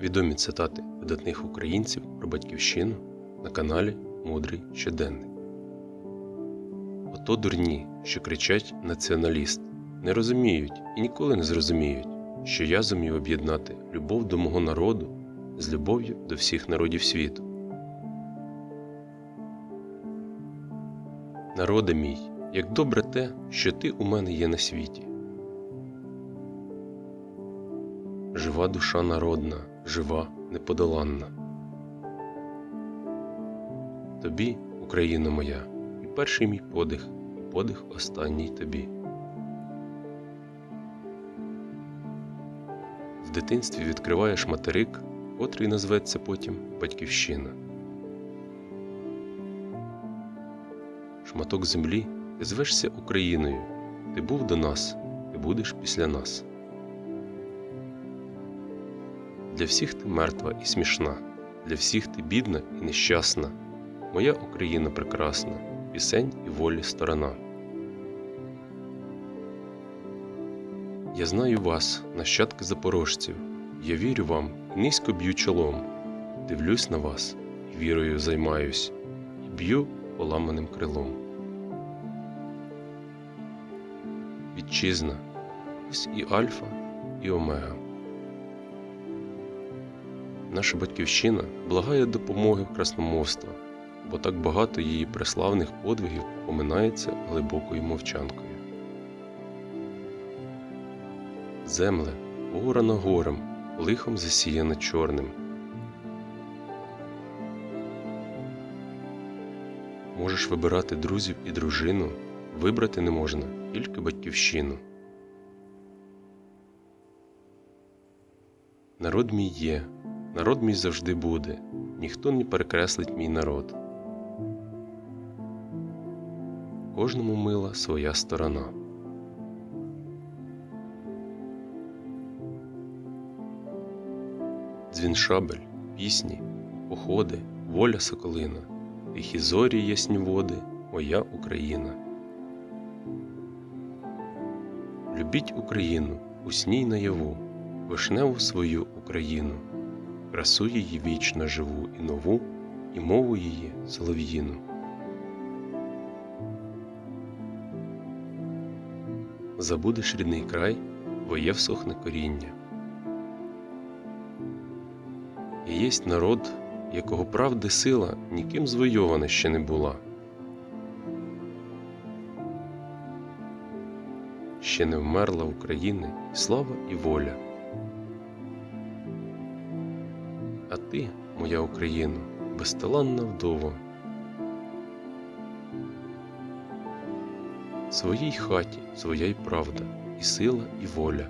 Відомі цитати видатних українців про батьківщину на каналі Мудрий щоденник. Ото дурні, що кричать націоналіст, не розуміють і ніколи не зрозуміють, що я зумів об'єднати любов до мого народу з любов'ю до всіх народів світу. Народе мій, як добре те, що ти у мене є на світі. Жива душа народна, жива, неподоланна. Тобі, Україна моя, і перший мій подих, і подих останній тобі. В дитинстві відкриваєш материк, котрий назветься потім Батьківщина. Шматок землі, ти звешся Україною, ти був до нас, ти будеш після нас. Для всіх ти мертва і смішна, для всіх ти бідна і нещасна, моя Україна прекрасна, пісень і волі сторона. Я знаю вас, нащадки запорожців, я вірю вам, низько б'ю чолом, дивлюсь на вас, і вірою займаюсь, і б'ю поламаним крилом. Вітчизна, ось і Альфа, і Омега. Наша батьківщина благає допомоги красномовства, бо так багато її преславних подвигів поминається глибокою мовчанкою. Земле, орана горем, лихом засіяна чорним. Можеш вибирати друзів і дружину, вибрати не можна тільки батьківщину. Народ мій є, народ мій завжди буде, ніхто не перекреслить мій народ. Кожному мила своя сторона. Дзвін шабель, пісні, походи, воля соколина, тихі зорі ясні води, моя Україна. Любіть Україну, усній наяву, вишневу свою Україну, красу її вічно живу і нову, і мову її солов'їну. Забудеш рідний край, твоє всохне коріння. І єсть народ, якого правди сила ніким звойована ще не була. Ще не вмерла України і слава і воля. А ти, моя Україно, безталанна вдова. Своїй хаті своя й правда, і сила, і воля.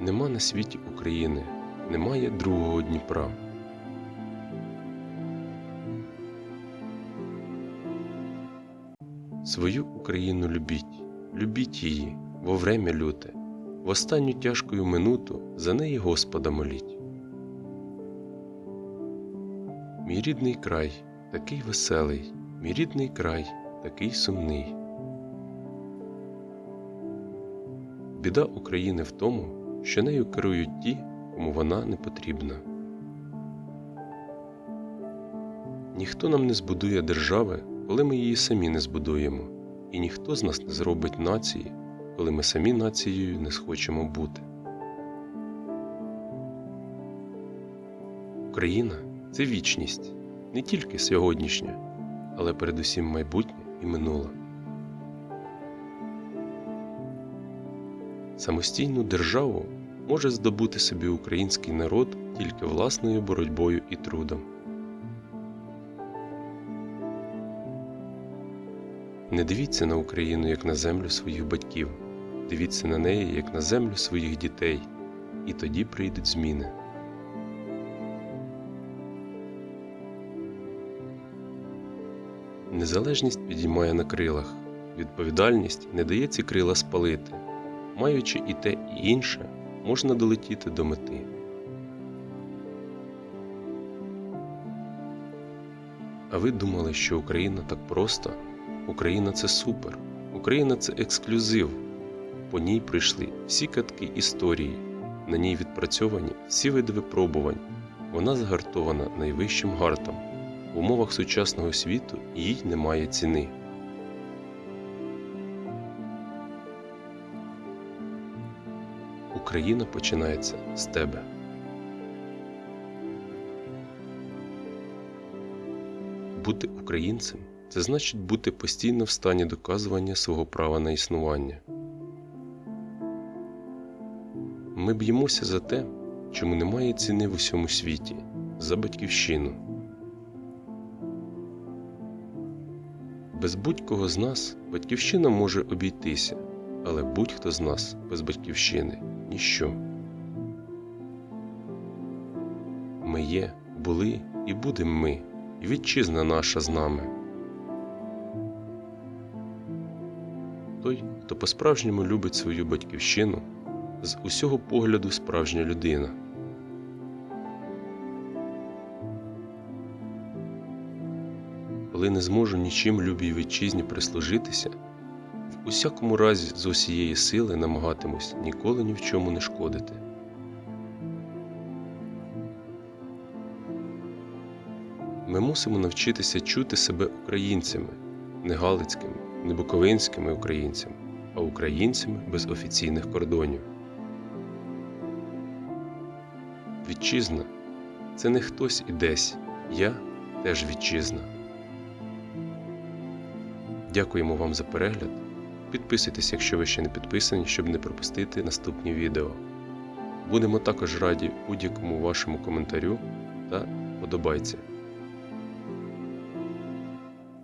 Нема на світі України, немає другого Дніпра. Свою Україну любіть, любіть її во время люте, в останню тяжкою минуту за неї Господа моліть. Мій рідний край такий веселий, мій рідний край такий сумний. Біда України в тому, що нею керують ті, кому вона не потрібна. Ніхто нам не збудує держави, коли ми її самі не збудуємо, і ніхто з нас не зробить нації, коли ми самі нацією не схочемо бути. Україна це вічність, не тільки сьогоднішня, але передусім майбутнє і минуле. Самостійну державу може здобути собі український народ тільки власною боротьбою і трудом. Не дивіться на Україну як на землю своїх батьків, дивіться на неї як на землю своїх дітей, і тоді прийдуть зміни. Незалежність підіймає на крилах, відповідальність не дає ці крила спалити, маючи і те, і інше, можна долетіти до мети. А ви думали, що Україна так просто? Україна це супер, Україна це ексклюзив. По ній прийшли всі катки історії, на ній відпрацьовані всі види випробувань. Вона загартована найвищим гартом. В умовах сучасного світу їй немає ціни. Україна починається з тебе. Бути українцем це значить бути постійно в стані доказування свого права на існування. Ми б'ємося за те, чому немає ціни в усьому світі, за батьківщину. Без будь-кого з нас батьківщина може обійтися, але будь-хто з нас без батьківщини ніщо. Ми є, були і будемо ми, і вітчизна наша з нами. Той, хто по-справжньому любить свою батьківщину, з усього погляду справжня людина. Коли не зможу нічим любій вітчизні прислужитися, в усякому разі з усієї сили намагатимусь ніколи ні в чому не шкодити. Ми мусимо навчитися чути себе українцями, не галицькими, не буковинськими українцями, а українцями без офіційних кордонів. Вітчизна це не хтось і десь, я теж вітчизна. Дякуємо вам за перегляд. Підписуйтесь, якщо ви ще не підписані, щоб не пропустити наступні відео. Будемо також раді будь-якому вашому коментарю та подобайці.